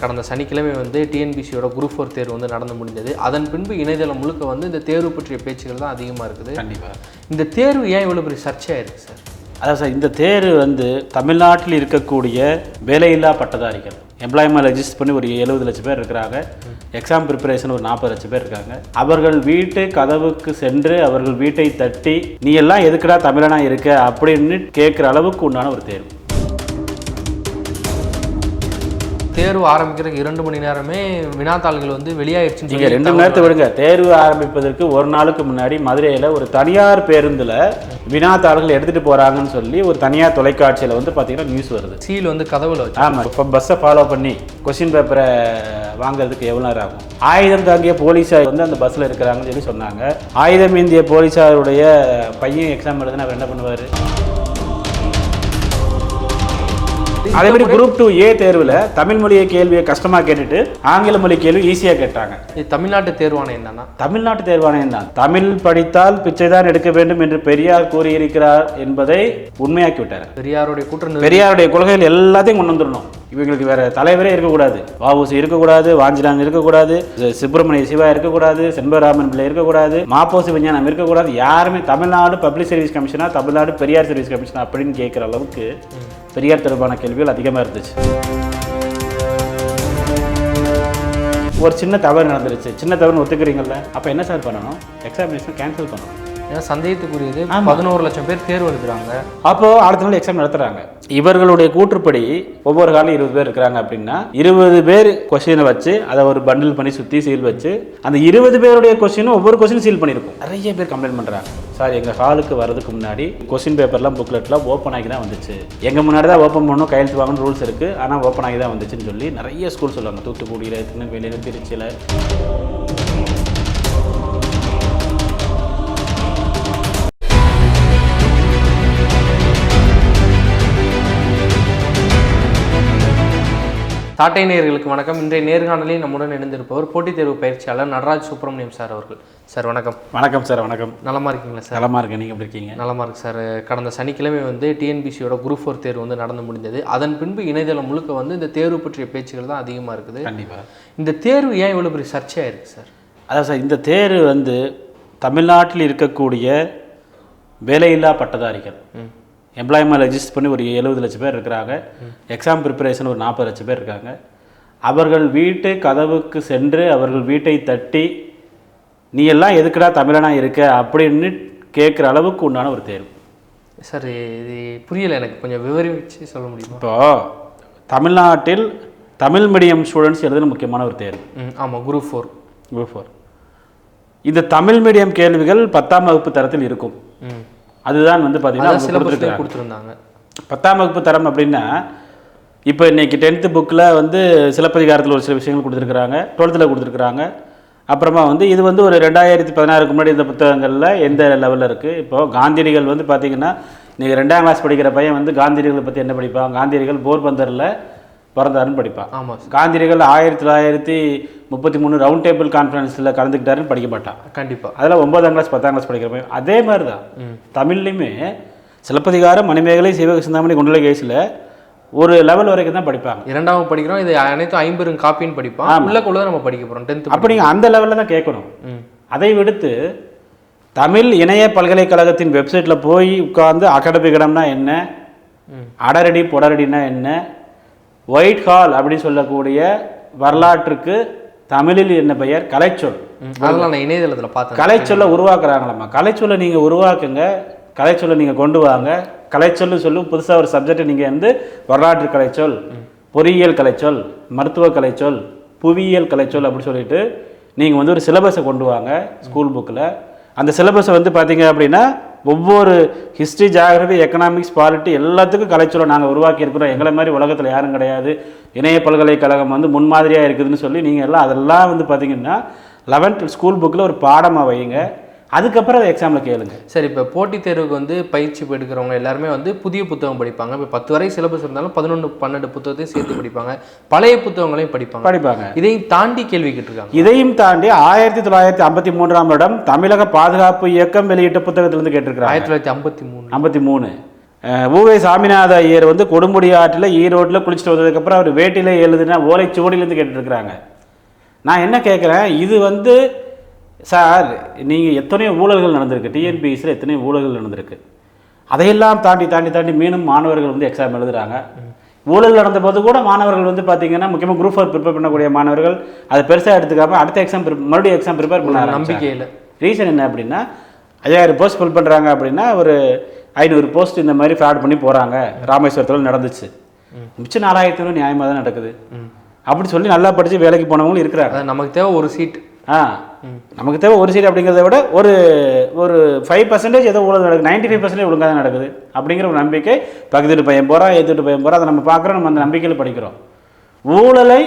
கடந்த சனிக்கிழமை வந்து டிஎன்பிசியோட குரூப் ஃபோர் தேர்வு வந்து நடந்து முடிஞ்சது அதன் பின்பு இணையதளம் முழுக்க வந்து இந்த தேர்வு பற்றிய பேச்சுகள் தான் அதிகமாக இருக்குது. கண்டிப்பாக இந்த தேர்வு ஏன் இவ்வளோ பெரிய சர்ச்சையாக இருக்குது சார்? அதான் சார் இந்த தேர்வு வந்து தமிழ்நாட்டில் இருக்கக்கூடிய வேலையில்லா பட்டதாரிகள் எம்ப்ளாய்மெண்ட் ரெஜிஸ்டர் பண்ணி ஒரு எழுபது லட்சம் பேர் இருக்கிறாங்க. எக்ஸாம் ப்ரிப்பரேஷன் ஒரு நாற்பது லட்சம் பேர் இருக்காங்க. அவர்கள் வீட்டு கதவுக்கு சென்று அவர்கள் வீட்டை தட்டி நீ எல்லாம் எதுக்குடா தமிழனா இருக்க? அப்படின்னு கேட்குற அளவுக்கு உண்டான ஒரு தேர்வு. தேர்வு ஆரம்பிக்கிறதுக்கு இரண்டு மணி நேரமே வினாத்தாள்கள் வந்து வெளியாயிருச்சுன்னு நீங்க சொல்லி ரெண்டு மணி நேரத்தை விடுங்க. தேர்வு ஆரம்பிப்பதற்கு ஒரு நாளுக்கு முன்னாடி மதுரையில் ஒரு தனியார் பேருந்தில் வினாத்தாள்கள் எடுத்துட்டு போறாங்கன்னு சொல்லி ஒரு தனியார் தொலைக்காட்சியில் வந்து பார்த்தீங்கன்னா நியூஸ் வருது. சீல் வந்து கதவுல வச்சு. ஆமாம் இப்போ பஸ்ஸை ஃபாலோ பண்ணி கொஸ்டின் பேப்பரை வாங்குறதுக்கு எவ்வளோ நேரம் ஆகும்? ஆயுதம் தாங்கிய போலீஸார் வந்து அந்த பஸ்ஸில் இருக்கிறாங்கன்னு சொல்லி சொன்னாங்க. ஆயுதம் ஏந்திய போலீஸாருடைய பையன் எக்ஸாம் எழுதுனா அவர் என்ன பண்ணுவார்? அதே மாதிரி குரூப் டூ ஏ தேர்வில் தமிழ் மொழியை கேள்வியை கஷ்டமாக கேட்டுட்டு ஆங்கில மொழி கேள்வி ஈஸியாக கேட்டாங்க. இது தமிழ்நாட்டு தேர்வாணையம் தானா? தமிழ்நாட்டு தேர்வாணையம் தான். தமிழ் படித்தால் பிச்சை தான் எடுக்க வேண்டும் என்று பெரியார் கூறியிருக்கிறார் என்பதை உண்மையாக்கி விட்டார். பெரியாருடைய கூற்று பெரியாருடைய கொள்கைகள் எல்லாத்தையும் கொண்டு வந்துடணும். இவங்களுக்கு வேற தலைவரே இருக்கக்கூடாது. வஉசி இருக்கக்கூடாது வாஞ்சிநாதன் இருக்கக்கூடாது சுப்பிரமணிய சிவா இருக்கக்கூடாது செண்பகராமன் பிள்ளை இருக்கக்கூடாது மாப்போசி விஞ்ஞானம் இருக்கக்கூடாது. யாருமே தமிழ்நாடு பப்ளிக் சர்வீஸ் கமிஷனா தமிழ்நாடு பெரியார் சர்வீஸ் கமிஷனா அப்படின்னு கேட்குற அளவுக்கு பெரியார் தொடர்பான கேள்விகள் அதிகமாக இருந்துச்சு. ஒரு சின்ன தவறு நடந்துருச்சு. சின்ன தவறுன்னு ஒத்துக்கிறீங்கல்ல அப்போ என்ன சார் பண்ணணும்? எக்ஸாமினேஷன் கேன்சல் பண்ணணும். சந்தேகத்துக்குரியது. பதினோரு லட்சம் பேர் தேர்வு எழுதுறாங்க. அப்போ அடுத்த நாள் எக்ஸாம் நடத்துறாங்க. இவர்களுடைய கூற்றுப்படி ஒவ்வொரு காலம் இருபது பேர் இருக்கிறாங்க அப்படின்னா இருபது பேர் கொஸ்டினை வச்சு அதை ஒரு பண்டில் பண்ணி சுற்றி சீல் வச்சு அந்த இருபது பேருடைய கொஸ்டினும் ஒவ்வொரு கொஸ்டின் சீல் பண்ணியிருக்கும். நிறைய பேர் கம்ப்ளைண்ட் பண்ணுறாங்க சார் எங்கள் ஹாலுக்கு வரதுக்கு முன்னாடி கொஸ்டின் பேப்பர்லாம் புக்லெட்லாம் ஓப்பன் ஆகி தான் வந்துச்சு. எங்கள் முன்னாடி தான் ஓப்பன் பண்ணணும் கையெழுத்து வாங்கணும் ரூல்ஸ் இருக்குது ஆனால் ஓப்பன் ஆகி தான் வந்துச்சுன்னு சொல்லி நிறைய ஸ்கூல் சொல்லுவாங்க. தூத்துக்குடியில் திருநெல்வேலியில் திருச்சியில். சாட்டை நேயர்களுக்கு வணக்கம். இன்றைய நேர்காணலில் நம்முடன் இணைந்திருப்பவர் போட்டித் தேர்வு பயிற்சியாளர் நடராஜ் சுப்பிரமணியம் சார் அவர்கள். சார் வணக்கம். வணக்கம் சார் வணக்கம். நலமா இருக்கீங்களா சார்? நலமாக இருக்கேன். நீங்கள் எப்படி இருக்கீங்க? நலமா இருக்கு சார். கடந்த சனிக்கிழமை வந்து டிஎன்பிசியோட குரூப் ஃபோர் தேர்வு வந்து நடந்து முடிஞ்சது அதன் பின்பு இணையதளம் முழுக்க வந்து இந்த தேர்வு பற்றிய பேச்சுகள் தான் அதிகமாக இருக்குது. கண்டிப்பாக இந்த தேர்வு ஏன் இவ்வளோ பெரிய சர்ச்சையாக இருக்குது சார்? அதான் சார் இந்த தேர்வு வந்து தமிழ்நாட்டில் இருக்கக்கூடிய வேலையில்லா பட்டதாரிகள். எம்ப்ளாய்மெண்ட் ரெஜிஸ்டர் பண்ணி ஒரு எழுபது லட்சம் பேர் இருக்கிறாங்க. எக்ஸாம் ப்ரிப்பரேஷன் ஒரு நாற்பது லட்சம் பேர் இருக்காங்க. அவர்கள் வீட்டு கதவுக்கு சென்று அவர்கள் வீட்டை தட்டி நீ எல்லாம் எதுக்குடா தமிழனா இருக்க? அப்படின்னு கேட்குற அளவுக்கு உண்டான ஒரு தேர்வு. சார் இது புரியல எனக்கு. கொஞ்சம் விவரிச்சு சொல்ல முடியுமா? இப்போ தமிழ்நாட்டில் தமிழ் மீடியம் ஸ்டூடெண்ட்ஸ் எழுதுன முக்கியமான ஒரு தேர்வு. ஆமாம் குரூப் ஃபோர். Group four. இந்த தமிழ் மீடியம் கேள்விகள் பத்தாம் வகுப்பு தரத்தில் இருக்கும். அதுதான் வந்து பார்த்தீங்கன்னா சிலபஸ்லேயே. கொடுத்துருந்தாங்க. பத்தாம் வகுப்பு தரம் அப்படின்னா இப்போ இன்னைக்கு டென்த்து புக்கில் வந்து சிலப்பதிகாரத்தில் ஒரு சில விஷயங்கள் கொடுத்துருக்குறாங்க டுவெல்த்தில் கொடுத்துருக்குறாங்க. அப்புறமா வந்து இது வந்து ஒரு ரெண்டாயிரத்தி பதினாறுக்கு முன்னாடி இந்த புத்தகங்களில் எந்த லெவலில் இருக்குது இப்போது காந்தியடிகள் வந்து பார்த்தீங்கன்னா நீங்கள் ரெண்டாம் கிளாஸ் படிக்கிற பையன் வந்து காந்தியடிகளை பற்றி என்ன படிப்பான்? காந்தியடிகள் போர்பந்தரில் பிறந்தாருன்னு படிப்பான். ஆமாம் காந்தியடிகள் ஆயிரத்தி தொள்ளாயிரத்தி முப்பத்தி மூணு ரவுண்ட் டேபிள் கான்ஃபரன்ஸில் கலந்துக்கிட்டாருன்னு படிக்க மாட்டான் கண்டிப்பாக அதெல்லாம் ஒன்பதாம் கிளாஸ் பத்தாம் கிளாஸ் படிக்கிற பையன். அதே மாதிரி தான் தமிழ்லையுமே சிலப்பதிகாரம் மணிமேகலை சிவக சிந்தாமணி குண்டல கேஸில் ஒரு லெவல் வரைக்கும் தான் படிப்பாங்க. இரண்டாவது படிக்கிறோம். இது அனைத்தும் ஐம்பெரும் காப்பின்னு படிப்பான் உள்ளக்குள்ள நம்ம படிக்க போகிறோம் டென்த்து அப்போ நீங்கள் அந்த லெவலில் தான் கேட்கணும். அதை விடுத்து தமிழ் இணைய பல்கலைக்கழகத்தின் வெப்சைட்டில் போய் உட்கார்ந்து அகடமிகடம்னா என்ன. அடரடி புடரடினா என்ன? ஒயிட் ஹால் அப்படின்னு சொல்லக்கூடிய வரலாற்றுக்கு தமிழில் என்ன பெயர்? கலைச்சொல். அதெல்லாம் நான் இணையதளத்தில் பார்த்தேன் கலைச்சொல்லை உருவாக்குறாங்களாம்மா. கலைச்சொல்லை நீங்கள் உருவாக்குங்க. கலைச்சொல்லை நீங்கள் கொண்டு வாங்க. கலைச்சொல்னு சொல்லி புதுசாக ஒரு சப்ஜெக்ட் நீங்கள் வந்து வரலாற்று கலைச்சொல் பொறியியல் கலைச்சொல் மருத்துவ கலைச்சொல் புவியியல் கலைச்சொல் அப்படி சொல்லிட்டு நீங்கள் வந்து ஒரு சிலபஸை கொண்டு வாங்க ஸ்கூல் புக்கில் அந்த சிலபஸை வந்து பார்த்தீங்க அப்படின்னா ஒவ்வொரு ஹிஸ்ட்ரி ஜியாகிரபி எக்கனாமிக்ஸ் பாலிட்டி எல்லாத்துக்கும் கலைச்சொல்லை நாங்கள் உருவாக்கி இருக்கிறோம் எங்களை மாதிரி உலகத்தில் யாரும் கிடையாது. இணைய பல்கலைக்கழகம் வந்து முன்மாதிரியாக இருக்குதுன்னு சொல்லி நீங்கள் எல்லாம் அதெல்லாம் வந்து பார்த்தீங்கன்னா லெவன்த் ஸ்கூல் புக்கில் ஒரு பாடமாக வைங்க அதுக்கப்புறம் அதை எக்ஸாமில் கேளுங்க. சரி இப்போ போட்டித் தேர்வுக்கு வந்து பயிற்சி எடுக்கிறவங்க எல்லாருமே வந்து புதிய புத்தகம் படிப்பாங்க. இப்போ பத்து வரை சிலபஸ் இருந்தாலும் பதினொன்று பன்னெண்டு புத்தகத்தையும் சேர்த்து படிப்பாங்க. பழைய புத்தகங்களையும் படிப்பாங்க. படிப்பாங்க. இதையும் தாண்டி கேள்வி கேட்டிருக்காங்க. இதையும் தாண்டி ஆயிரத்தி தொள்ளாயிரத்தி ஐம்பத்தி மூன்றாம் வருடம் தமிழக பாதுகாப்பு இயக்கம் வெளியிட்ட புத்தகத்திலிருந்து கேட்டிருக்கிறாங்க. ஆயிரத்தி தொள்ளாயிரத்தி ஐம்பத்தி மூணு. ஐம்பத்தி மூணு. ஊவே சாமிநாத ஐயர் வந்து கொடுமுடி ஆற்றில் ஈரோட்டில் குளிச்சுட்டு வந்ததுக்கப்புறம் அவர் வேட்டியில் எழுதுனா ஓலைச்சுவடியிலேருந்து கேட்டுருக்குறாங்க நான் என்ன கேட்குறேன்? இது வந்து சார் நீங்கள் எத்தனையோ ஊழல்கள் நடந்திருக்கு. டிஎன்பிஎஸ்சியில் எத்தனையோ ஊழல்கள் நடந்திருக்கு. அதையெல்லாம் தாண்டி தாண்டி தாண்டி மீண்டும் மாணவர்கள் வந்து எக்ஸாம் எழுதுறாங்க. ஊழல் நடந்தபோது கூட மாணவர்கள் வந்து பார்த்தீங்கன்னா முக்கியமாக குரூப் ஃபோர் ப்ரிப்பேர் பண்ணக்கூடிய மாணவர்கள் அதை பெருசாக எடுத்துக்காம அடுத்த எக்ஸாம் மறுபடியும் எக்ஸாம் ப்ரிப்பேர் பண்ண. நம்பிக்கையில. ரீசன் என்ன அப்படின்னா ஐயாயிரம் போஸ்ட் ஃபில் பண்ணுறாங்க அப்படின்னா ஒரு ஐநூறு போஸ்ட் இந்த மாதிரி ஃப்ராட் பண்ணி போகிறாங்க ராமேஸ்வரத்தில் நடந்துச்சு. மிச்சம் நாலாயிரத்தி நியாயமாக தான் நடக்குது. அப்படி சொல்லி நல்லா படித்து வேலைக்கு போனவங்களும் இருக்கிறாங்க. நமக்கு தேவை ஒரு சீட் ஆ. நமக்கு தேவை ஒரு சீட் அப்படிங்கிறத விட ஒரு ஒரு ஃபைவ் பர்சன்டேஜ் ஏதோ ஒழுங்காக நடக்குது. நைன்டி ஃபைவ் பர்சன்டேஜ் ஒழுங்காக தான் நடக்குது. அப்படிங்கிற ஒரு நம்பிக்கை பக்கத்து வீட்டு பையன் போகிறான் எதிர்த்து வீட்டு பையன் போகிறான் அதை நம்ம பார்க்குறோம் நம்ம அந்த நம்பிக்கையில் படிக்கிறோம். ஊழலை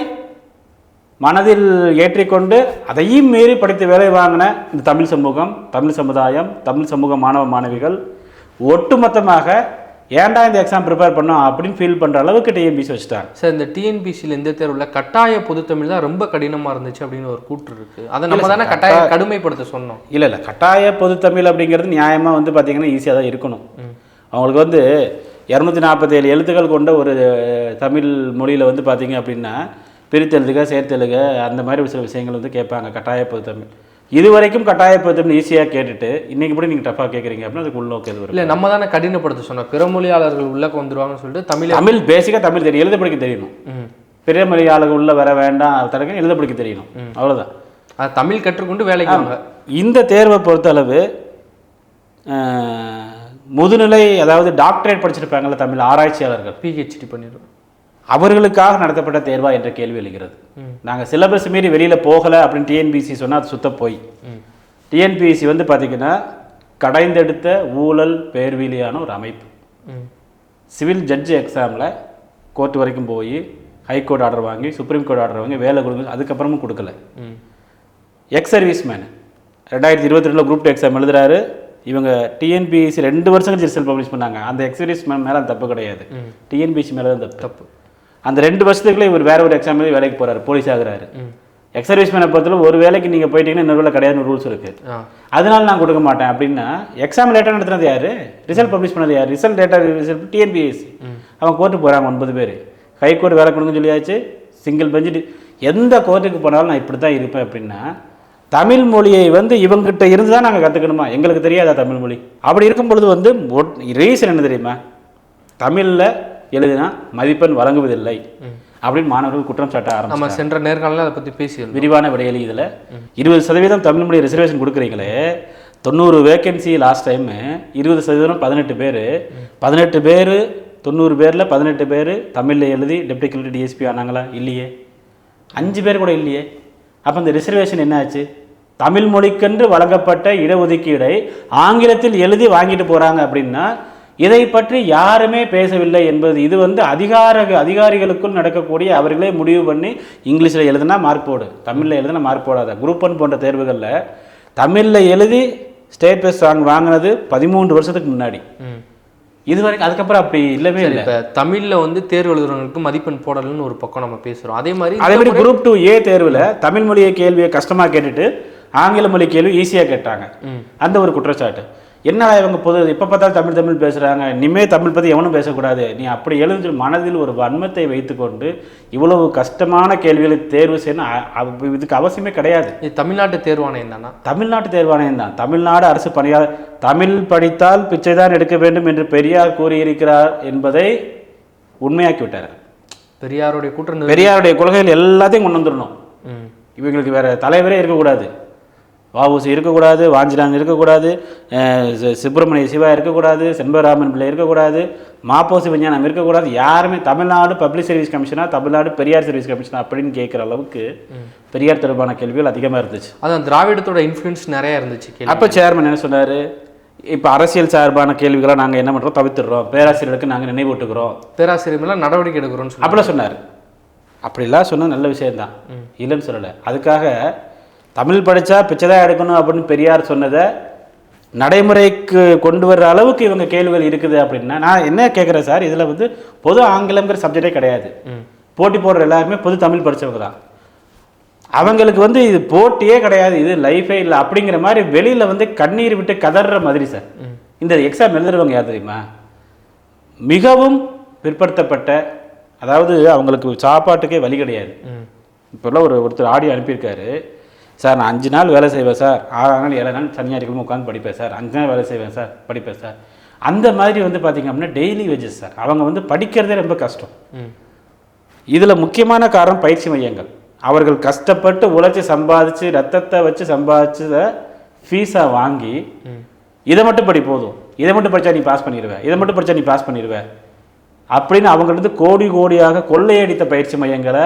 மனதில் ஏற்றிக்கொண்டு அதையும் மீறி படித்து வேலை வாங்கின இந்த தமிழ் சமூகம் தமிழ் சமுதாயம் தமிழ் சமூக மாணவ மாணவிகள் ஒட்டுமொத்தமாக ஏன்டா இந்த எக்ஸாம் ப்ரிப்பேர் பண்ணோம் அப்படின்னு ஃபீல் பண்ணுற அளவுக்கு டிஎன்பிசி வச்சுட்டாங்க. சார் இந்த டிஎன்பிசியில் இந்த தேர்வுல கட்டாய பொதுத்தமிழ் தான் ரொம்ப கடினமா இருந்துச்சு அப்படின்னு ஒரு கூற்று இருக்கு. அதை நம்ம தானே கட்டாய கடுமைப்படுத்த சொன்னோம். இல்லை இல்லை. கட்டாய பொதுத்தமிழ் அப்படிங்கிறது நியாயமாக வந்து பார்த்தீங்கன்னா ஈஸியாக தான் இருக்கணும். அவங்களுக்கு வந்து இரநூத்தி நாற்பத்தேழு எழுத்துக்கள் கொண்ட ஒரு தமிழ் மொழியில் வந்து பார்த்தீங்க அப்படின்னா பிரித்தெழுதுக சேர்த்தெழுக அந்த மாதிரி ஒரு சில விஷயங்கள் வந்து கேட்பாங்க கட்டாய பொதுத்தமிழ் இது வரைக்கும் கட்டாய பொதுத்தமிழ் ஈஸியாக கேட்டுட்டு இன்னைக்கு கூட நீங்கள் டஃபாக கேட்குறீங்க அப்படின்னா அதுக்கு உள்நோக்கம் எது இல்ல நம்ம தானே கடினப்படுத்த சொன்னோம். பிற மொழியாளர்கள் உள்ள வந்துருவாங்கன்னு சொல்லிட்டு தமிழ் தமிழ் பேசிக்காக தமிழ் தெரியும். எழுத படிக்க தெரியணும். பெரிய மொழி ஆளுங்க உள்ள வர வேண்டாம் தரங்க எழுத படிக்க தெரியணும். அவ்வளோதான் அது தமிழ் கற்றுக்கொண்டு வேலைக்கு இந்த தேர்வை பொறுத்தளவு அஹ், முதுநிலை அதாவது டாக்டரேட் படிச்சிருப்பாங்கல்ல தமிழ் ஆராய்ச்சியாளர்கள். பிஹெச்டி பண்ணிடுவோம். அவர்களுக்காக நடத்தப்பட்ட தேர்வா என்ற கேள்வி எழுகிறது. நாங்கள் சிலபஸ் மீறி வெளியில் போகலை அப்படின்னு டிஎன்பிசி சொன்னால் அது சுத்த போய். டிஎன்பிசி வந்து பார்த்தீங்கன்னா கடைந்தெடுத்த ஊழல் பேர்வீலியான ஒரு அமைப்பு. சிவில் ஜட்ஜ் எக்ஸாமில் கோர்ட் வரைக்கும் போய் ஹைகோர்ட் ஆர்டர் வாங்கி சுப்ரீம் கோர்ட் ஆர்டர் வாங்கி வேலை கொடுங்க அதுக்கப்புறமும் கொடுக்கல. எக்ஸ் சர்வீஸ் மேன் ரெண்டாயிரத்தி இருபத்தி ரெண்டில் குரூப் டூ எக்ஸாம் எழுதுறாரு. இவங்க டிஎன்பிஎஸ்சி ரெண்டு வருஷம் கழிச்சு ரிசல்ட் பப்ளிஷ் பண்ணாங்க. அந்த எக்ஸ் சர்வீஸ் மேன் மேலே தப்பு கிடையாது. டிஎன்பிஎஸ்சி மேலே தான் தப்பு. தப்பு. அந்த ரெண்டு வருஷத்துக்குள்ள இவர் வேற ஒரு எக்ஸாம் எழுதி வேலைக்கு போறாரு போலீஸ் ஆகுறாரு. ம். எக்ஸ் சர்வீஸ் மேனை பொறுத்தவரை ஒரு வேலைக்கு நீங்கள் போயிட்டீங்கன்னா இன்னொரு வேலை கிடையாதுன்னு ரூல்ஸ் இருக்கு. அதனால நான் கொடுக்க மாட்டேன் அப்படின்னா எக்ஸாம் லேட்டாக நடத்துனது யாரு? ரிசல்ட் பப்ளிஷ் பண்ணது யார்? ரிசல்ட் லேட்டாக ரிசல்ட் டிஎன்பிஎஸ்சி அவங்க கோர்ட்டு போகிறாங்க ஒன்பது பேர். ஹை கோர்ட் வேலை கொடுங்கன்னு சொல்லியாச்சு. சிங்கிள் பெஞ்சு எந்த கோர்ட்டுக்கு போனாலும் நான் இப்படி தான் இருப்பேன் அப்படின்னா தமிழ் மொழியை வந்து இவங்ககிட்ட இருந்து தான் நாங்கள் கற்றுக்கணுமா எங்களுக்கு தெரியாதா தமிழ் மொழி? அப்படி இருக்கும் பொழுது வந்து ரீசன் என்ன தெரியுமா? தமிழில் எழுதினா மதிப்பெண் வழங்குவதில்லை அப்படின்னு மாணவர்கள் குற்றம் சாட்ட ஆரம்பிச்சு நம்ம சென்ற நேர்காணல அதை பத்தி பேசியிருந்தோம். விரிவான விடையளி இதில். இருபது சதவீதம் தமிழ் மொழி ரிசர்வேஷன் கொடுக்குறீங்களே. தொண்ணூறு வேகன்சி லாஸ்ட் டைமு இருபது சதவீதம் பதினெட்டு பேர். பதினெட்டு பேர் தொண்ணூறு பேரில் பதினெட்டு பேர் தமிழில் எழுதி டெப்டி கலெக்டர் டிஎஸ்பி ஆனாங்களா? இல்லையே. அஞ்சு பேர் கூட இல்லையே. அப்போ இந்த ரிசர்வேஷன் என்னாச்சு தமிழ் மொழிக்கென்று வழங்கப்பட்ட இடஒதுக்கீடை ஆங்கிலத்தில் எழுதி வாங்கிட்டு போகிறாங்க அப்படின்னா இதை பற்றி யாருமே பேசவில்லை என்பது இது வந்து அதிகார அதிகாரிகளுக்குள் நடக்கக்கூடிய அவர்களே முடிவு பண்ணி இங்கிலீஷில் எழுதுனா மார்க் போடு தமிழில் எழுதுனா மார்க் போடாத. குரூப் ஒன் போன்ற தேர்வுகளில் தமிழில் எழுதி ஸ்டேட் பெஸ்ட் வாங்க வாங்கினது பதிமூன்று வருஷத்துக்கு முன்னாடி. இது வரைக்கும் அதுக்கப்புறம் அப்படி இல்லவே இல்லை. இப்ப தமிழ்ல வந்து தேர்வு எழுதுறவங்களுக்கு மதிப்பெண் போடலன்னு ஒரு பக்கம் நம்ம பேசுறோம். அதே மாதிரி அதே மாதிரி குரூப் டூ ஏ தேர்வில் தமிழ் மொழியை கேள்வியை கஷ்டமாக கேட்டுட்டு ஆங்கில மொழி கேள்வி ஈஸியாக கேட்டாங்க. அந்த ஒரு குற்றச்சாட்டு. என்ன இவங்க பொது எப்போ பார்த்தாலும் தமிழ் தமிழ் பேசுகிறாங்க இனிமே தமிழ் பற்றி எவனும் பேசக்கூடாது. நீ அப்படி எழுந்து மனதில் ஒரு வன்மத்தை வைத்துக்கொண்டு இவ்வளவு கஷ்டமான கேள்விகளை தேர்வு செய்யணும். இதுக்கு அவசியமே கிடையாது. தமிழ்நாட்டு தேர்வாணையம் தானா? தமிழ்நாட்டு தேர்வாணையம் தான். தமிழ்நாடு அரசு பணியாளர் தமிழ் படித்தால் பிச்சைதான் எடுக்க வேண்டும் என்று பெரியார் கூறியிருக்கிறார் என்பதை உண்மையாக்கி விட்டார் பெரியாருடைய கூற்று பெரியாருடைய கொள்கைகள் எல்லாத்தையும் கொண்டு வந்துடணும். இவங்களுக்கு வேற தலைவரே இருக்கக்கூடாது. வஉசி இருக்கக்கூடாது வாஞ்சிநாதன் இருக்கக்கூடாது சுப்பிரமணிய சிவா இருக்கக்கூடாது செண்பகராமன் பிள்ளை இருக்கக்கூடாது மாப்போசி விஞ்ஞானம் இருக்கக்கூடாது யாருமே தமிழ்நாடு பப்ளிக் சர்வீஸ் கமிஷனா தமிழ்நாடு பெரியார் சர்வீஸ் கமிஷனா அப்படின்னு கேட்குற அளவுக்கு பெரியார் தொடர்பான கேள்விகள் அதிகமாக இருந்துச்சு. அதான் திராவிடத்தோட இன்ஃப்ளூயன்ஸ் நிறைய இருந்துச்சு அப்போ சேர்மன் என்ன சொன்னார்? இப்போ அரசியல் சார்பான கேள்விகளை நாங்கள் என்ன பண்ணுறோம் தவிர்த்துடுறோம். பேராசிரியர்களுக்கு நாங்கள் நினைவூட்டுகிறோம். பேராசிரியர் மேல நடவடிக்கை எடுக்கிறோம்னு அப்படிலாம் சொன்னார். அப்படிலாம் சொன்ன நல்ல விஷயம்தான். இல்லைன்னு சொல்லலை. அதுக்காக தமிழ் படித்தா பிச்சை தான் எடுக்கணும் அப்படின்னு பெரியார் சொன்னதை நடைமுறைக்கு கொண்டு வர்ற அளவுக்கு இவங்க கேள்விகள் இருக்குது அப்படின்னா நான் என்ன கேட்குறேன் சார் இதில் வந்து பொது ஆங்கிலம்ங்கிற சப்ஜெக்டே கிடையாது. போட்டி போடுற எல்லாருமே பொது தமிழ் படித்தவங்க தான். அவங்களுக்கு வந்து இது போட்டியே கிடையாது இது லைஃபே இல்லை அப்படிங்கிற மாதிரி வெளியில் வந்து கண்ணீர் விட்டு கதற மாதிரி சார். இந்த எக்ஸாம் எழுதுறவங்க யார் தெரியுமா? மிகவும் பிற்படுத்தப்பட்ட அதாவது அவங்களுக்கு சாப்பாட்டுக்கே வழி கிடையாது. இப்போல்லாம் ஒரு ஒருத்தர் ஆடியோ அனுப்பியிருக்காரு. சார் நான் அஞ்சு நாள் வேலை செய்வேன் சார். ஆறு நாள் ஏழு நாள் சனியாரிக்கிழமை உட்காந்து படிப்பேன் சார். அஞ்சு நாள் வேலை செய்வேன் சார் படிப்பேன் சார். அந்த மாதிரி வந்து பார்த்திங்க அப்படின்னா டெய்லி வேஜஸ் சார். அவங்க வந்து படிக்கிறதே ரொம்ப கஷ்டம். இதில் முக்கியமான காரணம் பயிற்சி மையங்கள். அவர்கள் கஷ்டப்பட்டு உழைச்சி சம்பாதிச்சு ரத்தத்தை வச்சு சம்பாதிச்சத ஃபீஸாக வாங்கி இதை மட்டும் படி போதும். இதை மட்டும் படித்தா நீ பாஸ் பண்ணிடுவ. இதை மட்டும் படித்தா நீ பாஸ் பண்ணிடுவ. அப்படின்னு அவங்கள்ட்ட கோடி கோடியாக கொள்ளையடித்த பயிற்சி மையங்களை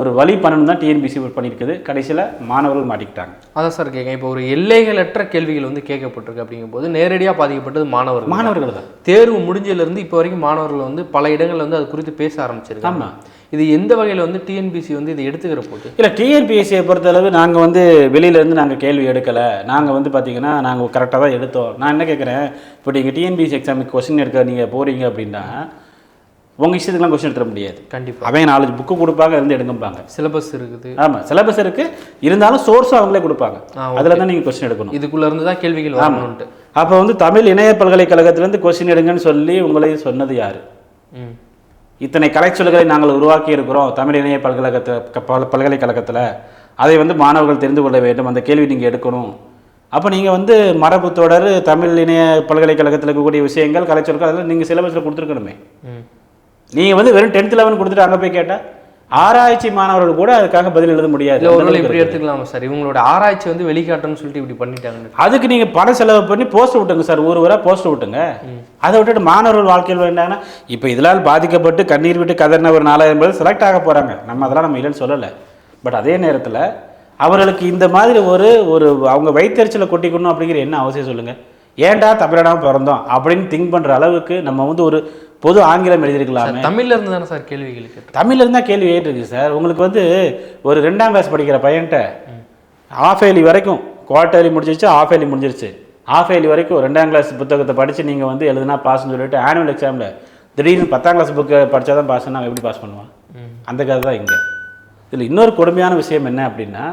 ஒரு வழி பண்ணணும் தான் டிஎன்பிசி பண்ணியிருக்குது. கடைசியில் மாணவர்கள் மாட்டிக்கிட்டாங்க. அதான் சார் கேட்க இப்போ ஒரு எல்லைகளற்ற கேள்விகள் வந்து கேட்கப்பட்டிருக்கு அப்படிங்கும்போது நேரடியாக பாதிக்கப்பட்டது மாணவர்கள் மாணவர்கள் தான். தேர்வு முடிஞ்சதுலேருந்து இப்போ வரைக்கும் மாணவர்கள் வந்து பல இடங்கள்ல வந்து அது குறித்து பேச ஆரம்பிச்சிருக்காங்க. ஆமாம் இது எந்த வகையில் வந்து டிஎன்பிசி வந்து இதை எடுத்துக்கிற போது? இல்லை டிஎன்பிஎஸ்சியை பொறுத்தளவு நாங்கள் வந்து வெளியிலேருந்து நாங்கள் கேள்வி எடுக்கலை. நாங்கள் வந்து பார்த்தீங்கன்னா நாங்கள் கரெக்டாக தான் எடுத்தோம். நான் என்ன கேட்குறேன் இப்போ நீங்கள் டிஎன்பிஎஸ்சி எக்ஸாமுக்கு கொஸ்டின் எடுக்க நீங்கள் போகிறீங்க அப்படின்னா உங்கள் இஷ்டத்துக்குலாம் கொஸ்டின் எடுத்துட முடியாது. கண்டிப்பா. அவன் நாலஞ்சு புக்கு கொடுப்பாங்க இருந்து எடுங்கம்பாங்க. சிலபஸ் இருக்குது. ஆமாம் சிலபஸ் இருக்குது இருந்தாலும் சோர்ஸும் அவங்களே கொடுப்பாங்க. அதில் தான் நீங்கள் கொஸ்டின் எடுக்கணும். இதுக்குள்ள இருந்து தான் கேள்விகள் வரணும்ட்டு அப்போ வந்து தமிழ் இணைய பல்கலைக்கழகத்திலேருந்து கொஸ்டின் எடுங்கன்னு சொல்லி உங்களை சொன்னது யார்? இத்தனை கலைச்சொல்களை நாங்கள் உருவாக்கி இருக்கிறோம் தமிழ் இணைய பல்கலைக்கழகத்தை க- பல் பல்கலைக்கழகத்தில். அதை வந்து மாணவர்கள் தெரிந்து கொள்ள வேண்டும். அந்த கேள்வி நீங்கள் எடுக்கணும். அப்போ நீங்கள் வந்து மரபு தொடர் தமிழ் இணைய பல்கலைக்கழகத்தில் இருக்கக்கூடிய விஷயங்கள் கலைச்சொற்கள் அதெல்லாம் நீங்கள் சிலபஸில் கொடுத்துருக்கணுமே. நீங்கள் வந்து வெறும் டென்த் லெவன் கொடுத்துட்டு அங்கே போய் கேட்டால் ஆராய்ச்சி மாணவர்கள் கூட அதுக்காக பதில் எழுத முடியாது. இல்ல இப்படி. எடுத்துக்கலாமா சார்? இவங்களோட ஆராய்ச்சி வந்து வெளிக்காட்டணும்னு சொல்லிட்டு இப்படி பண்ணிட்டாங்க அதுக்கு நீங்கள் பணம் செலவு பண்ணி போஸ்ட் விட்டுங்க சார். ஊர் ஊரா போஸ்ட் விட்டுங்க அதை விட்டுட்டு மாணவர்கள் வாழ்க்கையில் வேண்டாங்கன்னா இப்போ இதனால் பாதிக்கப்பட்டு கண்ணீர் விட்டு கதறின ஒரு நாலாயிரம் பேர் செலக்ட் ஆக போகிறாங்க நம்ம அதெல்லாம் நம்ம இல்லைன்னு சொல்லலை. பட் அதே நேரத்தில் அவர்களுக்கு இந்த மாதிரி ஒரு ஒரு அவங்க வயிற்றுச்சலை கொட்டிக்கணும் அப்படிங்கிற என்ன அவசியம் சொல்லுங்கள் ஏன்டா தமிழடாம பிறந்தோம் அப்படின்னு திங்க் பண்ணுற அளவுக்கு நம்ம வந்து ஒரு பொது ஆங்கிலம் எழுதியிருக்கலாமே. தமிழ்ல இருந்து தானே சார் கேள்விகள் கேட்டு தமிழ்ல இருந்தால் கேள்வி ஏறிருக்கு சார். உங்களுக்கு வந்து ஒரு ரெண்டாம் கிளாஸ் படிக்கிற பையன்ட்ட ஆஃப் ஏலி வரைக்கும் குவார்டர்லி முடிஞ்சிருச்சு ஆஃப் ஏலி முடிஞ்சிருச்சு. ஆஃப் ஏலி வரைக்கும் ரெண்டாம் கிளாஸ் புத்தகத்தை படித்து நீங்கள் வந்து எழுதுனா பாஸ்னு சொல்லிட்டு ஆனுவல் எக்ஸாமில் திடீர்னு பத்தாம் கிளாஸ் புக்கை படித்தா தான் பாஸ்னா எப்படி பாஸ் பண்ணுவான்? அந்த கதை தான் இங்கே. இதில் இன்னொரு கொடுமையான விஷயம் என்ன அப்படின்னா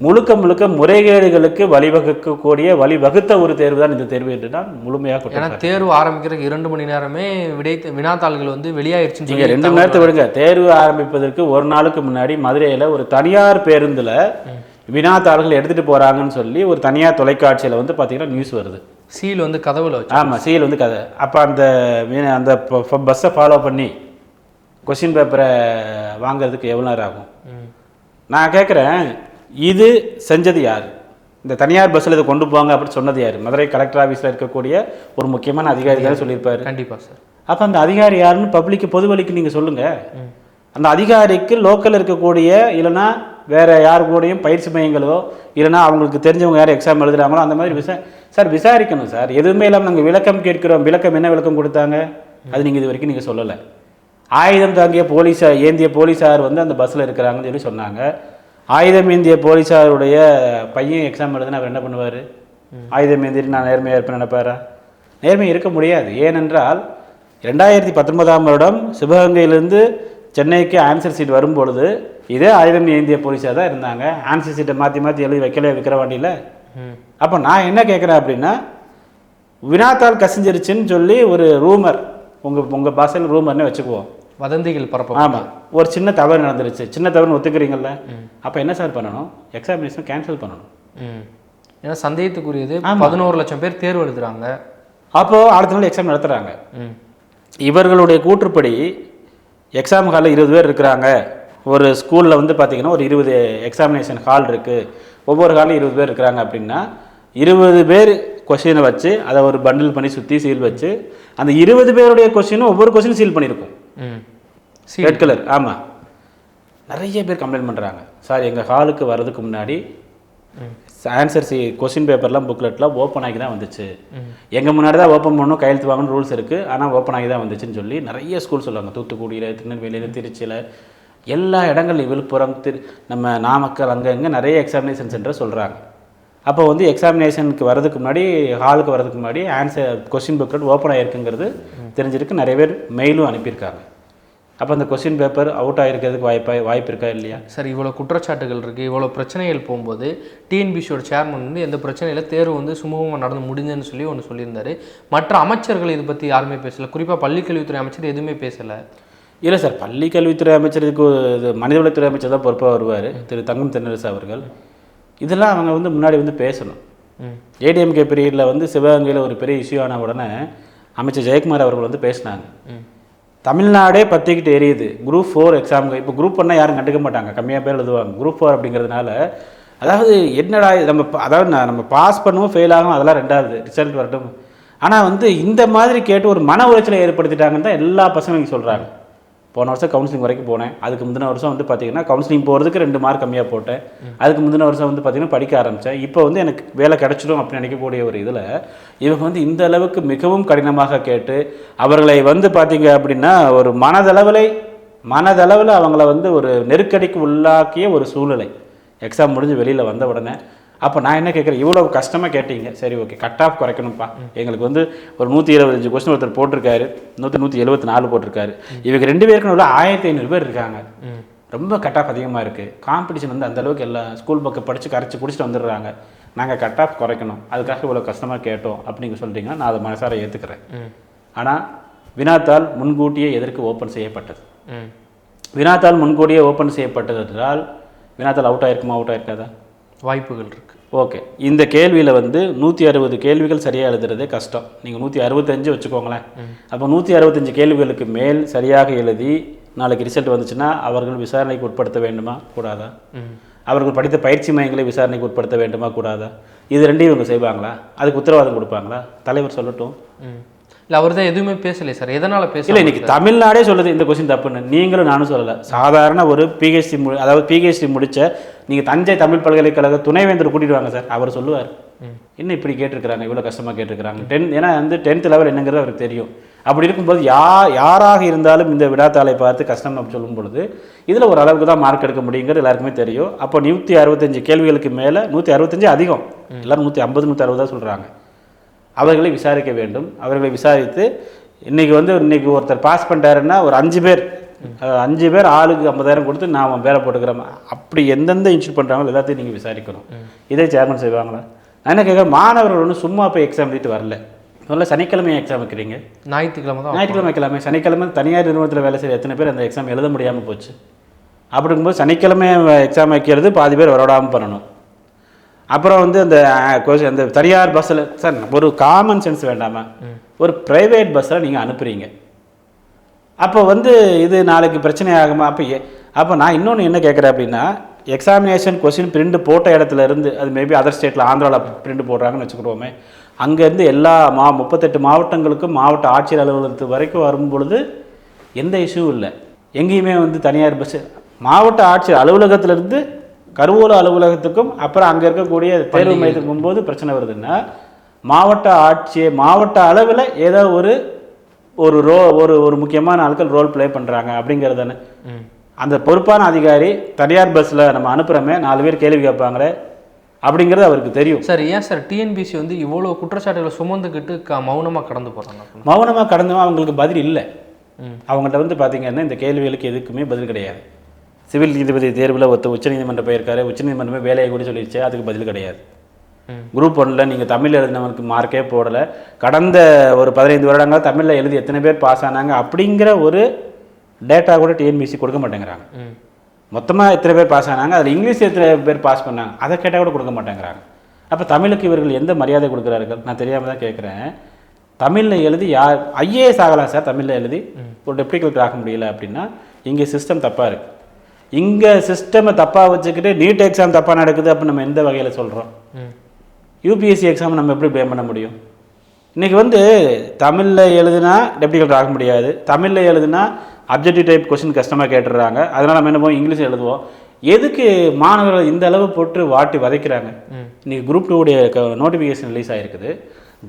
முழுக்க முழுக்க முறைகேடுகளுக்கு வழிவகுக்கக்கூடிய வழிவகுத்த ஒரு தேர்வு தான் இந்த தேர்வு என்று நான் முழுமையாக ஏன்னா தேர்வு ஆரம்பிக்கிறதுக்கு இரண்டு மணி நேரமே விடை வினாத்தாள்கள் வந்து வெளியாயிருச்சுன்னு நீங்க சொல்லி ரெண்டு மணி நேரத்தை விடுங்க. தேர்வு ஆரம்பிப்பதற்கு ஒரு நாளுக்கு முன்னாடி மதுரையில ஒரு தனியார் பேருந்துல வினாத்தாள்கள் எடுத்துட்டு போறாங்கன்னு சொல்லி ஒரு தனியார் தொலைக்காட்சியில வந்து பாத்தீங்கன்னா நியூஸ் வருது. சீல் வந்து கதவுல வச்சு. ஆமா சீல் வந்து கதை அப்ப அந்த அந்த பஸ்ஸை ஃபாலோ பண்ணி கொஸ்டின் பேப்பரை வாங்குறதுக்கு எவ்வளோ நேரம் ஆகும். நான் கேட்குறேன் இது செஞ்சது யார்? இந்த தனியார் பஸ்ஸில் இதை கொண்டு போவாங்க அப்படின்னு சொன்னது யார்? மதுரை கலெக்டர் ஆஃபீஸில் இருக்கக்கூடிய ஒரு முக்கியமான அதிகாரி தானே சொல்லியிருப்பாரு. கண்டிப்பா சார் அப்போ அந்த அதிகாரி யாருன்னு பப்ளிக்கு பொது வழிக்கு நீங்கள் சொல்லுங்கள் அந்த அதிகாரிக்கு லோக்கல் இருக்கக்கூடிய இல்லைன்னா வேற யார் கூடயும் பயிற்சி மையங்களோ இல்லைன்னா அவங்களுக்கு தெரிஞ்சவங்க யார் எக்ஸாம் எழுதுறாங்களோ அந்த மாதிரி விசா சார் விசாரிக்கணும் சார் எதுவுமே இல்லாமல் நாங்கள் விளக்கம் கேட்கிறோம். விளக்கம் என்ன விளக்கம் கொடுத்தாங்க? அது நீங்கள் இது வரைக்கும் நீங்கள் சொல்லலை. ஆயுதம் தாங்கிய போலீஸார் ஏந்திய போலீஸார் வந்து அந்த பஸ்ஸில் இருக்கிறாங்கன்னு சொல்லி சொன்னாங்க. ஆயுதம் ஏந்திய போலீஸாருடைய பையன் எக்ஸாம் எழுதுனா அவர் என்ன பண்ணுவார்? ஆயுதம் ஏந்திட்டு நான் நேர்மையாக இருப்பேன் நினைப்பாரா? நேர்மை இருக்க முடியாது. ஏனென்றால் ரெண்டாயிரத்தி பத்தொன்பதாம் வருடம் சிவகங்கையிலிருந்து சென்னைக்கு ஆன்சர் சீட் வரும்பொழுது இதே ஆயுதம் ஏந்திய போலீஸாக தான் இருந்தாங்க. ஆன்சர் சீட்டை மாற்றி மாற்றி எழுதி வைக்கல விக்கிரவாண்டியில் ம். அப்போ நான் என்ன கேட்குறேன் அப்படின்னா வினாத்தாள் கசிஞ்சிருச்சுன்னு சொல்லி ஒரு ரூமர் உங்கள் உங்கள் பாஷையில் ரூமர்னே வச்சுக்குவோம். வதந்திகள் பரப்ப ஆமாம் ஒரு சின்ன தவறு நடந்துருச்சு. சின்ன தவறுன்னு ஒத்துக்கிறீங்கல்ல? அப்போ என்ன சார் பண்ணணும்? எக்ஸாமினேஷன் கேன்சல் பண்ணணும். ம். ஏன்னா சந்தேகத்துக்குரியது பதினோரு லட்சம் பேர் தேர்வு எழுதுறாங்க. அப்போது அடுத்த நாள் எக்ஸாம் நடத்துகிறாங்க. இவர்களுடைய கூற்றுப்படி எக்ஸாம் ஹாலில் இருபது பேர் இருக்கிறாங்க. ஒரு ஸ்கூலில் வந்து பார்த்தீங்கன்னா ஒரு இருபது எக்ஸாமினேஷன் ஹால் இருக்குது ஒவ்வொரு ஹாலும் இருபது பேர் இருக்கிறாங்க அப்படின்னா இருபது பேர் கொஷினை வச்சு அதை ஒரு பண்டில் பண்ணி சுற்றி சீல் வச்சு அந்த இருபது பேருடைய கொஷினும் ஒவ்வொரு கொஷினும் சீல் பண்ணியிருக்கும். ரெட் கலர் ஆமாம் நிறைய பேர் கம்ப்ளைண்ட் பண்ணுறாங்க சார் எங்கள் ஹாலுக்கு வர்றதுக்கு முன்னாடி ஆன்சர் சி கொஸ்டின் பேப்பர்லாம் புக்லெட்லாம் ஓப்பன் ஆகி தான் வந்துச்சு. எங்கள் முன்னாடி தான் ஓப்பன் பண்ணணும் கையெழுத்து வாங்கணும் ரூல்ஸ் இருக்குது ஆனால் ஓப்பன் ஆகி தான் வந்துச்சுன்னு சொல்லி நிறைய ஸ்கூல் சொல்லுவாங்க. தூத்துக்குடியில் திருநெல்வேலியில் திருச்சியில் எல்லா இடங்கள்லையும் விழுப்புரம் திரு நம்ம நாமக்கல் அங்கே இங்கே நிறைய எக்ஸாமினேஷன் சென்டர் சொல்கிறாங்க அப்போ வந்து எக்ஸாமினேஷனுக்கு வரதுக்கு முன்னாடி ஹாலுக்கு வரதுக்கு முன்னாடி ஆன்சர் கொஸ்டின் புக்லெட் ஓப்பன் ஆகிருக்குங்கிறது தெரிஞ்சிருக்கு. நிறைய பேர் மெயிலும் அனுப்பியிருக்காங்க. அப்போ அந்த கொஸ்டின் பேப்பர் அவுட் ஆகிருக்கிறதுக்கு வாய்ப்பா வாய்ப்பு இருக்கா இல்லையா? சார் இவ்வளோ குற்றச்சாட்டுகள் இருக்குது இவ்வளோ பிரச்சனைகள் போகும்போது டிஎன்பிசியோட சேர்மன் வந்து எந்த பிரச்சனையில் தேர்வு வந்து சுமூகமாக நடந்து முடிஞ்சுன்னு சொல்லி ஒன்று சொல்லியிருந்தாரு. மற்ற அமைச்சர்கள் இதை பற்றி யாருமே பேசல. குறிப்பாக பள்ளிக்கல்வித்துறை அமைச்சர் எதுவுமே பேசலை. இல்லை சார் பள்ளி கல்வித்துறை அமைச்சர் இதுக்கு இது மனிதவளத்துறை அமைச்சர் தான் பொறுப்பாக வருவார். திரு தங்கம் தென்னரசு அவர்கள். இதெல்லாம் அவங்க வந்து முன்னாடி வந்து பேசணும். ஏடிஎம்கே பீரியடில் வந்து சிவகங்கையில் ஒரு பெரிய இஷ்யூ ஆன உடனே அமைச்சர் ஜெயக்குமார் அவர்கள் வந்து பேசினாங்க. தமிழ்நாடே பற்றிக்கிட்டு எரியுது. குரூப் ஃபோர் எக்ஸாமுக்கு இப்போ குரூப் பண்ணால் யாரும் கண்டுக்க மாட்டாங்க. கம்மியாக பேர் எழுதுவாங்க. குரூப் ஃபோர் அப்படிங்கிறதுனால அதாவது என்னடா நம்ம அதாவது நான் நம்ம பாஸ் பண்ணுவோம் ஃபெயில் ஆகும் அதெல்லாம் ரெண்டாவது ரிசல்ட் வரட்டும். ஆனால் வந்து இந்த மாதிரி கேட்டு ஒரு மன உளைச்சலை ஏற்படுத்திட்டாங்கன்னு தான் எல்லா பசங்களும் சொல்கிறாங்க போன வருஷம் கவுன்சிலிங் வரைக்கும் போனேன். அதுக்கு முந்தின வருஷம் வந்து பார்த்தீங்கன்னா கவுன்சிலிங் போகிறதுக்கு ரெண்டு மார்க் கம்மியாக போட்டேன். அதுக்கு முந்தின வருஷம் வந்து பார்த்தீங்கன்னா படிக்க ஆரம்பித்தேன் இப்போ வந்து எனக்கு வேலை கிடைச்சிடும் அப்படின்னு நினைக்கக்கூடிய ஒரு இதில் இவங்க வந்து இந்த அளவுக்கு மிகவும் கடினமாக கேட்டு அவர்களை வந்து பார்த்தீங்க அப்படின்னா ஒரு மனதளவில் மனதளவில் அவங்கள வந்து ஒரு நெருக்கடிக்கு உள்ளாக்கிய ஒரு சூழ்நிலை. எக்ஸாம் முடிஞ்சு வெளியில் வந்த உடனே அப்போ நான் என்ன கேட்குறேன் இவ்வளோ கஷ்டமாக கேட்டீங்க. சரி ஓகே கட் ஆஃப் குறைக்கணும்ப்பா. எங்களுக்கு வந்து ஒரு நூற்றி இருபத்தஞ்சு கொஸ்டின் ஒருத்தர் போட்டிருக்காரு. நூற்றி நூற்றி எழுபத்தி நாலு போட்டிருக்காரு இவங்க ரெண்டு பேருக்கு உள்ள ஆயிரத்தி ஐநூறு பேர் இருக்காங்க. ரொம்ப கட் ஆஃப் அதிகமாக இருக்குது காம்படிஷன் வந்து அந்த அளவுக்கு எல்லாம் ஸ்கூல் பக்கம் படித்து கரைச்சி குடிச்சிட்டு வந்துடுறாங்க. நாங்கள் கட் ஆஃப் குறைக்கணும். அதுக்காக இவ்வளோ கஷ்டமாக கேட்டோம் அப்படின்னு சொல்லிட்டீங்கன்னா நான் அதை மனசார ஏற்றுக்கிறேன் ஆனால் வினாத்தாள் முன்கூட்டியே எதற்கு ஓப்பன் செய்யப்பட்டது? ம். வினாத்தாள் முன்கூட்டியே ஓப்பன் செய்யப்பட்டது என்றால் வினாத்தாள் அவுட் ஆயிருக்குமா அவுட் ஆயிருக்காதா? வாய்ப்புகள் இருக்குது ஓகே. இந்த கேள்வியில் வந்து நூற்றி அறுபது கேள்விகள் சரியாக எழுதுறதே கஷ்டம். நீங்கள் நூற்றி அறுபத்தஞ்சு வச்சுக்கோங்களேன். அப்போ நூற்றி அறுபத்தஞ்சு கேள்விகளுக்கு மேல் சரியாக எழுதி நாளைக்கு ரிசல்ட் வந்துச்சுன்னா அவர்கள் விசாரணைக்கு உட்படுத்த வேண்டுமா? கூடாதா? அவர்கள் படித்த பயிற்சி மையங்களை விசாரணைக்கு உட்படுத்த வேண்டுமா? கூடாதா? இது ரெண்டையும் இவங்க செய்வாங்களா? அதுக்கு உத்தரவாதம் கொடுப்பாங்களா? தலைவர் சொல்லட்டும். இல்லை அவர் தான் எதுவுமே பேசலை சார். எதனால் இல்லை பேசல இன்னைக்கு தமிழ்நாடே சொல்லுது இந்த கொஸ்டின் தப்புன்னு. நீங்களும் நானும் சொல்லலை. சாதாரண ஒரு பிஹெச்டி மு அதாவது பிஹெச்டி முடிச்ச நீங்கள் தஞ்சை தமிழ் பல்கலைக்கழக துணைவேந்தர் கூட்டிட்டு வாங்க சார். அவர் சொல்லுவார். என்ன இப்படி கேட்டிருக்கிறாங்க? இவ்வளோ கஷ்டமாக கேட்டிருக்கிறாங்க. டென் ஏன்னா வந்து டென்த் லெவல் என்னங்கிறது அவருக்கு தெரியும். அப்படி இருக்கும்போது யா யாராக இருந்தாலும் இந்த விடாத்தாளை பார்த்து கஷ்டம் அப்படி சொல்லும் பொழுது இதில் ஒரு அளவுக்கு தான் மார்க் எடுக்க முடியுங்கிறது எல்லாருக்குமே தெரியும். அப்போ நூற்றி அறுபத்தஞ்சு கேள்விகளுக்கு மேலே நூற்றி அறுபத்தஞ்சு அதிகம். எல்லாரும் நூற்றி ஐம்பது நூற்றி அறுபதா சொல்கிறாங்க அவர்களை விசாரிக்க வேண்டும். அவர்களை விசாரித்து இன்னைக்கு வந்து இன்னைக்கு ஒருத்தர் பாஸ் பண்ணிட்டாருன்னா ஒரு அஞ்சு பேர் அஞ்சு பேர் ஆளுக்கு ஐம்பதாயிரம் கொடுத்து அவன் வேலை போட்டுக்கிறேன் அப்படி எந்தெந்த இன்ஸ்டியூட் பண்ணுறாங்களோ எல்லாத்தையும் நீங்கள் விசாரிக்கணும். இதே சேர்மன் செய்வாங்களா? நான் என்ன கேட்குறேன் மாணவர்கள் ஒன்றும் சும்மா போய் எக்ஸாம் எழுதிட்டு வரல. முதல்ல சனிக்கிழமை எக்ஸாம் வைக்கிறீங்க? ஞாயிற்றுக்கிழமை தான் ஞாயிற்றுக்கிழமை வைக்கலாமே. சனிக்கிழமை தனியார் நிறுவனத்தில் வேலை செய்கிற எத்தனை பேர் அந்த எக்ஸாம் எழுத முடியாமல் போச்சு? அப்படி இருக்கும்போது சனிக்கிழமை எக்ஸாம் வைக்கிறது பாதி பேர் வரவிடாமல் பண்ணணும். அப்புறம் வந்து அந்த அஹ், கொஸ்- அந்த தனியார் பஸ்ஸில் சார் ஒரு காமன் சென்ஸ் வேண்டாமா ஒரு ப்ரைவேட் பஸ்ஸில் நீங்கள் அனுப்புறீங்க. அப்போ வந்து இது நாளைக்கு பிரச்சனை ஆகுமா? அப்போ அப்போ நான் இன்னொன்று என்ன கேட்குறேன் அப்படின்னா எக்ஸாமினேஷன் கொஸ்டின் பிரிண்ட் போட்ட இடத்துல இருந்து அது மேபி அதர் ஸ்டேட்டில் ஆந்திராவில் பிரிண்ட் போடுறாங்கன்னு வச்சுக்கிடுவோமே அங்கேருந்து எல்லா மா முப்பத்தெட்டு மாவட்டங்களுக்கும் மாவட்ட ஆட்சியர் அலுவலகத்து வரைக்கும் வரும் பொழுது எந்த இஷ்யூவும் இல்லை. எங்கேயுமே வந்து தனியார் பஸ் மாவட்ட ஆட்சியர் அலுவலகத்திலேருந்து கருவூல அலுவலகத்துக்கும் அப்புறம் அங்கே இருக்கக்கூடிய தேர்வு மையத்துக்கு போகும்போது பிரச்சனை வருதுன்னா மாவட்ட ஆட்சி மாவட்ட அளவில் ஏதோ ஒரு ஒரு ரோ ஒரு ஒரு முக்கியமான ஆட்கள் ரோல் ப்ளே பண்ணுறாங்க அப்படிங்கிறது தானே அந்த பொறுப்பான அதிகாரி தனியார் பஸ்ஸில் நம்ம அனுப்புகிறோமே நாலு பேர் கேள்வி கேட்பாங்களே அப்படிங்கிறது அவருக்கு தெரியும். சார் ஏன் சார் டிஎன்பிசி வந்து இவ்வளோ குற்றச்சாட்டுகளை சுமந்துக்கிட்டு க மௌனமாக கடந்து போகிறாங்க மௌனமாக கடந்தவன் அவங்களுக்கு பதில் இல்லை. அவங்கள்ட்ட வந்து பார்த்தீங்கன்னா இந்த கேள்விகளுக்கு எதுக்குமே பதில் கிடையாது. சிவில் நீதிபதி தேர்வில் ஒருத்தர் உச்சநீதிமன்றம் போயிருக்காரு. உச்சநீதிமன்றமே வேலையை கூட சொல்லிடுச்சு அதுக்கு பதில் கிடையாது. குரூப் ஒன்றில் நீங்கள் தமிழ் எழுதினவனுக்கு மார்க்கே போடலை. கடந்த ஒரு பதினைந்து வருடங்களா தமிழில் எழுதி எத்தனை பேர் பாஸ் ஆனாங்க அப்படிங்கிற ஒரு டேட்டா கூட டிஎன்பிசி கொடுக்க மாட்டேங்கிறாங்க. மொத்தமாக எத்தனை பேர் பாஸ் ஆனாங்க அதில் இங்கிலீஷ் எத்தனை பேர் பாஸ் பண்ணாங்க அதை கேட்டால் கூட கொடுக்க மாட்டேங்கிறாங்க. அப்போ தமிழுக்கு இவர்கள் எந்த மரியாதை கொடுக்குறார்கள்? நான் தெரியாமல் தான் கேட்குறேன் தமிழில் எழுதி யார் ஐஏஎஸ் ஆகலாம் சார் தமிழில் எழுதி. ஒரு டெப்டி கலெக்டர் ஆக முடியல அப்படின்னா இங்கே சிஸ்டம் தப்பாக இருக்குது இங்கே சிஸ்டமை தப்பாக வச்சுக்கிட்டு நீட் எக்ஸாம் தப்பாக நடக்குது அப்படின்னு நம்ம எந்த வகையில் சொல்கிறோம் யூபிஎஸ்சி எக்ஸாம் நம்ம எப்படி ப்ளேம் பண்ண முடியும்? இன்றைக்கி வந்து தமிழில் எழுதுனா டெப்டி கலெக்டர் ஆக முடியாது. தமிழில் எழுதுனா அப்ஜெக்டிவ் டைப் கொஸ்டின் கஷ்டமாக கேட்டுடுறாங்க அதனால் நம்ம என்ன பண்ணுவோம்? இங்கிலீஷ் எழுதுவோம். எதுக்கு மாணவர்கள் இந்த அளவு போட்டு வாட்டி வதைக்கிறாங்க? ம். இன்னைக்கு குரூப் டூடைய நோட்டிஃபிகேஷன் ரிலீஸ் ஆகிருக்குது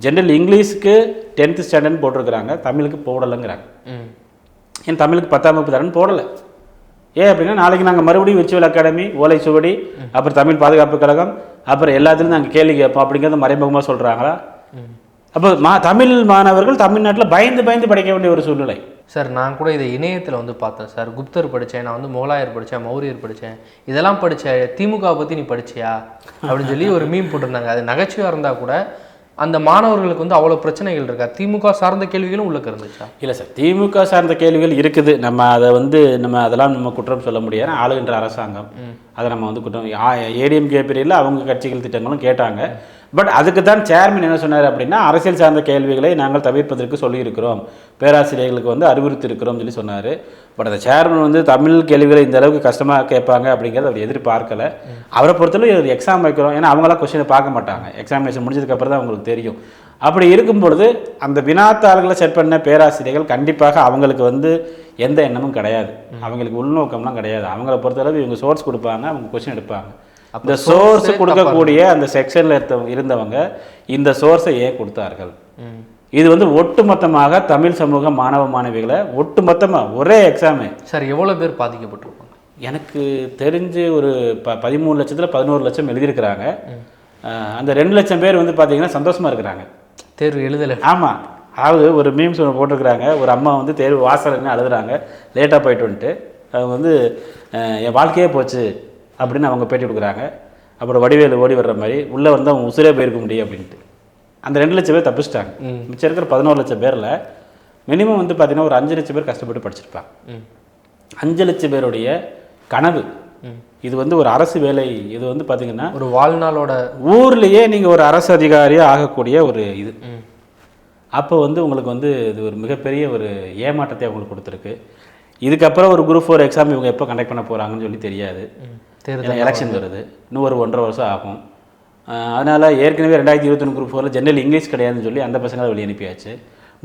ஜென்ரல் இங்கிலீஷ்க்கு டென்த்து ஸ்டாண்டர்ட் போட்டிருக்கிறாங்க. தமிழுக்கு போடலைங்கிறாங்க. ஏன் தமிழுக்கு பத்தாம் வகுப்பு தரேன்னு போடலை? ஏன் அப்படின்னா நாளைக்கு நாங்கள் மறுபடியும் விர்ச்சுவல் அகாடமி ஓலை சுவடி அப்புறம் தமிழ் பாதுகாப்பு கழகம் அப்புறம் எல்லாத்துலையும் நாங்கள் கேள்வி கேட்போம் அப்படிங்கிறத மறைமுகமாக சொல்கிறாங்களா அப்போ மா தமிழ் மாணவர்கள் தமிழ்நாட்டில் பயந்து பயந்து படிக்க வேண்டிய ஒரு சூழ்நிலை. சார் நான் கூட இதை இணையத்தில் வந்து பார்த்தேன் சார். குப்தர் படித்தேன் நான் வந்து முகலாயர் படித்தேன் மௌரியர் படித்தேன் இதெல்லாம் படிச்ச திமுக பற்றி நீ படிச்சியா? அப்படின்னு சொல்லி ஒரு மீன் போட்டிருந்தாங்க. அது நகைச்சுவாக இருந்தால் கூட அந்த மாணவர்களுக்கு வந்து அவ்வளோ பிரச்சனைகள் இருக்கா? திமுக சார்ந்த கேள்விகளும் உள்ளுக்கு இருந்துச்சா? இல்லை சார் திமுக சார்ந்த கேள்விகள் இருக்குது. நம்ம அதை வந்து நம்ம அதெல்லாம் நம்ம குற்றம் சொல்ல முடியாது. ஆளுகின்ற அரசாங்கம். அதை நம்ம வந்து குற்றம் ஏடிஎம்கே பீரியடில் அவங்க கட்சிகள் திட்டங்களும் கேட்டாங்க. பட் அதுக்கு தான் சேர்மன் என்ன சொன்னார் அப்படின்னா அரசியல் சார்ந்த கேள்விகளை நாங்கள் தவிர்ப்பதற்கு சொல்லியிருக்கிறோம். பேராசிரியர்களுக்கு வந்து அறிவுறுத்தியிருக்கிறோம் சொல்லி சொன்னார். பட் அந்த சேர்மன் வந்து தமிழ் கேள்விகளை இந்த அளவுக்கு கஷ்டமாக கேட்பாங்க அப்படிங்கிறத அவர் எதிர்பார்க்கல. அவரை பொறுத்தளவு ஒரு எக்ஸாம் வைக்கிறோம். ஏன்னா அவங்களாம் கொஸ்டினை பார்க்க மாட்டாங்க. எக்ஸாமினேஷன் முடிஞ்சதுக்கப்புறம் தான் அவங்களுக்கு தெரியும். அப்படி இருக்கும் பொழுது அந்த வினாத்தாள்களை செட் பண்ண பேராசிரியர்கள் கண்டிப்பாக அவங்களுக்கு வந்து எந்த எண்ணமும் கிடையாது. அவங்களுக்கு உள்நோக்கம்லாம் கிடையாது. அவங்கள பொறுத்தளவு இவங்க சோர்ஸ் கொடுப்பாங்க அவங்க கொஸ்டின் எடுப்பாங்க. இந்த சோர்ஸ் கொடுக்கக்கூடிய அந்த செக்ஷனில் இருந்தவங்க இந்த சோர்ஸை ஏன் கொடுத்தார்கள்? இது வந்து ஒட்டுமொத்தமாக தமிழ் சமூக மாணவ மாணவிகளை ஒட்டுமொத்தமாக ஒரே எக்ஸாமு சார் எவ்வளோ பேர் பாதிக்கப்பட்டிருப்பாங்க? எனக்கு தெரிஞ்சு ஒரு ப பதிமூணு லட்சத்தில் பதினோரு லட்சம் எழுதியிருக்கிறாங்க. அந்த ரெண்டு லட்சம் பேர் வந்து பார்த்தீங்கன்னா சந்தோஷமாக இருக்கிறாங்க. தேர்வு எழுதலை. ஆமாம் அதாவது ஒரு மீம்ஸ் ஒன்று போட்டிருக்கிறாங்க. ஒரு அம்மா வந்து தேர்வு வாசல்னு அழுகுறாங்க லேட்டாக போயிட்டு வந்துட்டு. அவங்க வந்து என் வாழ்க்கையே போச்சு. அப்படின்னு அவங்க பேட்டி கொடுக்குறாங்க. அப்புறம் வடிவேலு ஓடி வர்ற மாதிரி உள்ளே வந்து அவங்க உசுரே போயிருக்க முடியும் அப்படின்ட்டு. அந்த ரெண்டு லட்சம் பேர் தப்பிச்சிட்டாங்க. மிச்சம் இருக்கிற பதினோரு லட்சம் பேரில் மினிமம் வந்து பார்த்தீங்கன்னா ஒரு அஞ்சு லட்சம் பேர் கஷ்டப்பட்டு படிச்சிருப்பாங்க. அஞ்சு லட்சம் பேருடைய கனவு இது வந்து ஒரு அரசு வேலை. இது வந்து பார்த்தீங்கன்னா ஒரு வாழ்நாளோட ஊர்லேயே நீங்கள் ஒரு அரசு அதிகாரியாக ஆகக்கூடிய ஒரு இது. அப்போ வந்து உங்களுக்கு வந்து இது ஒரு மிகப்பெரிய ஒரு ஏமாற்றத்தை அவங்களுக்கு கொடுத்துருக்கு. இதுக்கப்புறம் ஒரு குரூப் ஃபோர் எக்ஸாம் இவங்க எப்போ கண்டக்ட் பண்ண போகிறாங்கன்னு சொல்லி தெரியாது. தேர்தல் எலெக்ஷன் வருது. இன்னும் ஒரு ஒன்றரை வருஷம் ஆகும். அதனால ஏற்கனவே ரெண்டாயிரத்தி இருபத்தொன்று குரூப் ஃபோரில் ஜென்ரல் இங்கிலீஷ் கிடையாதுன்னு சொல்லி அந்த பசங்களை வெளியே அனுப்பியாச்சு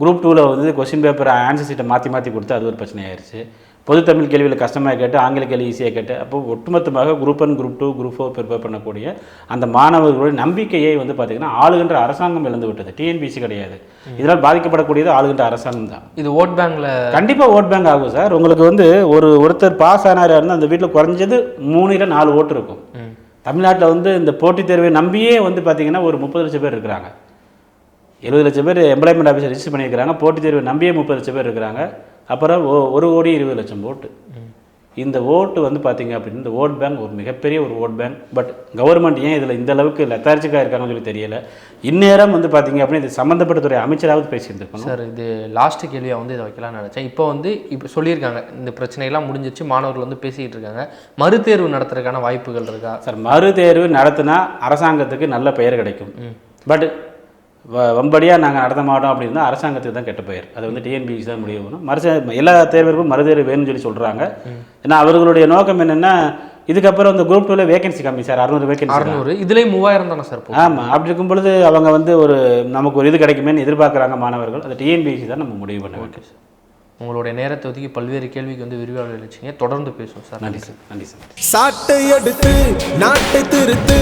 குரூப் டூவில் வந்து கொஸ்டின் பேப்பர் ஆன்சர் சீட்டை மாற்றி மாற்றி கொடுத்து அது ஒரு பிரச்சனையாயிருச்சு. பொது தமிழ் கேள்வியில் கஷ்டமாக கேட்டு ஆங்கில கேள்வி ஈஸியாக கேட்டு அப்போ ஒட்டுமொத்தமாக group one group two group four prepare பண்ணக்கூடிய அந்த மாணவர்களுடைய நம்பிக்கையை வந்து பார்த்திங்கன்னா ஆளுகின்ற அரசாங்கம் இழந்து விட்டது. டிஎன்பிசி கிடையாது. இதனால் பாதிக்கப்படக்கூடியது ஆளுகின்ற அரசாங்கம் தான். இது ஓட் பேங்க்ல கண்டிப்பாக ஓட் பேங்க் ஆகும் சார் உங்களுக்கு வந்து ஒரு ஒருத்தர் பாஸ் ஆனார் இருந்தால் அந்த வீட்டில் குறைஞ்சது மூணு இல்லை நாலு ஓட்டு இருக்கும். தமிழ்நாட்டில் வந்து இந்த போட்டித் தேர்வை நம்பியே வந்து பார்த்தீங்கன்னா ஒரு முப்பது லட்சம் பேர் இருக்கிறாங்க. எழுபது லட்சம் பேர் எம்ப்ளாய்மெண்ட் ஆஃபீஸர் ரெஜிஸ்டர் பண்ணியிருக்கிறாங்க. போட்டித் தேர்வை நம்பியே முப்பது லட்சம் பேர் இருக்கிறாங்க. அப்புறம் ஒ- ஒரு கோடி இருபது லட்சம் ஓட்டு இந்த ஓட்டு வந்து பார்த்தீங்க அப்படின்னா இந்த ஓட் பேங்க் ஒரு மிகப்பெரிய ஒரு ஓட் பேங்க் பட் கவர்மெண்ட் ஏன் இதில் இந்த அளவுக்கு லெத்தார்ஜிக்காக இருக்காங்கன்னு சொல்லி தெரியல. இந்நேரம் வந்து பார்த்தீங்க அப்படின்னா இது சம்மந்தப்பட்ட துறை அமைச்சராவது பேசியிருந்திருக்கணும். சார் இது லாஸ்ட் கேள்வியாக வந்து இதை வைக்கலாம்னு நினச்சேன். இப்போ வந்து இப்போ சொல்லியிருக்காங்க இந்த பிரச்சனையெல்லாம் முடிஞ்சிச்சு மாணவர்கள் வந்து பேசிக்கிட்டு இருக்காங்க. மறுதேர்வு நடத்துறதுக்கான வாய்ப்புகள் இருக்கா? சார் மறு தேர்வு நடத்தினா அரசாங்கத்துக்கு நல்ல பெயர் கிடைக்கும். பட் வம்படியாக நாங்கள் நடத்த மாட்டோம் அப்படின்னா அரசாங்கத்துக்கு தான் கெட்ட பெயர். அது வந்து டிஎன்பிசி தான் முடிவு பண்ணும் மறுச எல்லா தேர்வருக்கும் மறுதேர்வு வேணும்னு சொல்லி சொல்கிறாங்க ஏன்னா அவர்களுடைய நோக்கம் என்னென்னா இதுக்கப்புறம் இந்த குரூப் டூவில் வேகன்சி கம்மி சார். அறுநூறு வேகன்சி அறுநூறு. இதுலேயும் மூவாயிரம் தானே சார் ஆமாம் அப்படி இருக்கும் பொழுது அவங்க வந்து ஒரு நமக்கு ஒரு இது கிடைக்குமேன்னு எதிர்பார்க்குறாங்க மாணவர்கள். அது டிஎன்பிசி தான் நம்ம முடிவு பண்ண வேண்டும் உங்களுடைய நேரத்தை ஒதுக்கி பல்வேறு கேள்விக்கு வந்து விரிவாக அளிச்சிங்க தொடர்ந்து பேசுவோம் சார். நன்றி சார். நன்றி சார். சாட்டை எடுத்து நாட்டை திருத்து